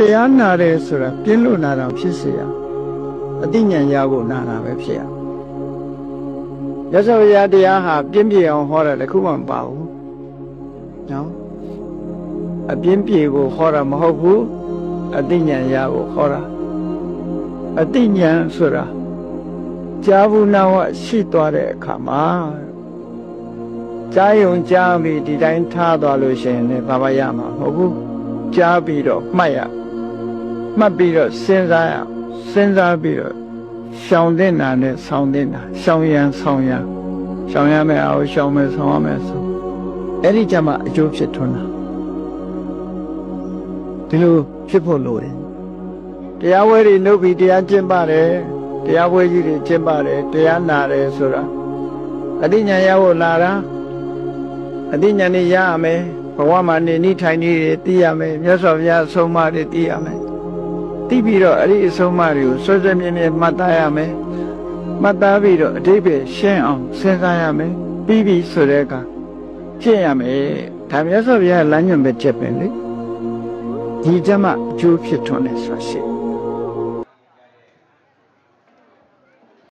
တရားနာတယ်ဆိုတာပြင်းလို့နာတာဖြစ်เสียအတိညာရကိုနာတာပဲဖြစ်ရရသော်ရတရားဟာပြင်းပြေအောင်ဟောတာတခုမှမပါဘူးနော်အပြင်းပြေကိုဟောတာမဟုတ်ဘူးအတိညာရကိုဟောတာအတိညာဆိုတာကြာဘူးနာဝရှိသွားတဲ့အခါမှာကြားယုံကြားပြီးဒီတိုင်းထားသွားလို့ရှိရင်လည်းဘာမှရမှာမဟုတ်ဘူး ကြားပြီးတော့မှတ်ရမှတ်ပြီးတော့စဉ်းစားရစဉ်းစားပြီးတော့ရှောင်တဲ့နာနဲ့ဆောင်းတဲ့နာရှောင်ရန်ဆောင်းရန်ရှောင်ရမယ်အောင်ရှောင်မယ်ဆောင်းရမယ်ဆိုအဲ့ဒီကြမှာအကျိုးဖြစ်ထွန်းတာဒီလိုဖြစ်ဖို့လိုတယ်တရားဝဲတွေလုပ်ပြီးတရားကျင့်ပါတယ်တရားဝဲကြီးတွေကျင့်ပါတယ်တရားနာတယ်ဆိုတာအတိညာရဖို့လာတာအတိညာနေရရမယ် ဘဝမှာနေနိထိုင်နေတွေသိရမယ်မြတ်စွာဘုရားအဆုံးအမတွေသိရမယ်သိပြီးတော့အဲ့ဒီအဆုံးအမတွေကိုစွဲစွဲမြဲမြဲမှတ်သားရမယ်မှတ်သားပြီးတော့အတိပ္ပယ်ရှင်းအောင်စဉ်းစားရမယ်ပြီးပြီဆိုတဲ့အခါကျင့်ရမယ်ဒါမြတ်စွာဘုရားလမ်းညွှန်ပဲချက်ပဲလေဒီကြမှာအကျိုးဖြစ်ထွန်းတယ်ဆိုတာရှိတယ်